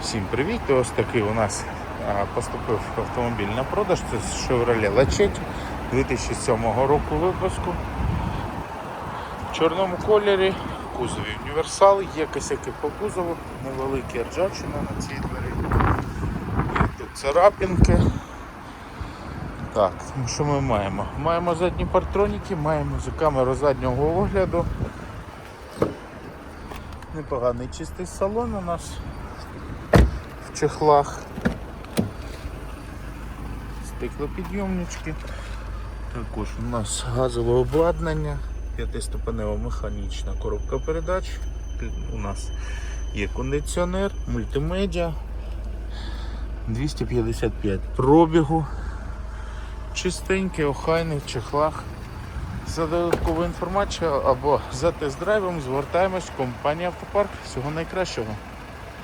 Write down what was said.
Всім привіт! Ось такий у нас поступив автомобіль на продаж. Це Chevrolet Lachetti 2007 року випуску. В чорному кольорі, кузові універсал, є косяки по кузову, невеликі ржавчина на цій двері. Є тут царапінки. Так, ну що ми маємо? Маємо задні партроніки, маємо камеру заднього огляду. Непоганий чистий салон у нас чехлах. Стеклопідйомнички. Також у нас газове обладнання, п'ятиступенева механічна коробка передач. У нас є кондиціонер, мультимедіа, 255 пробігу. Чистенький, охайний чехлах. За додаткову інформацію або за тест-драйвом звертаємось в компанію Автопарк. Всього найкращого.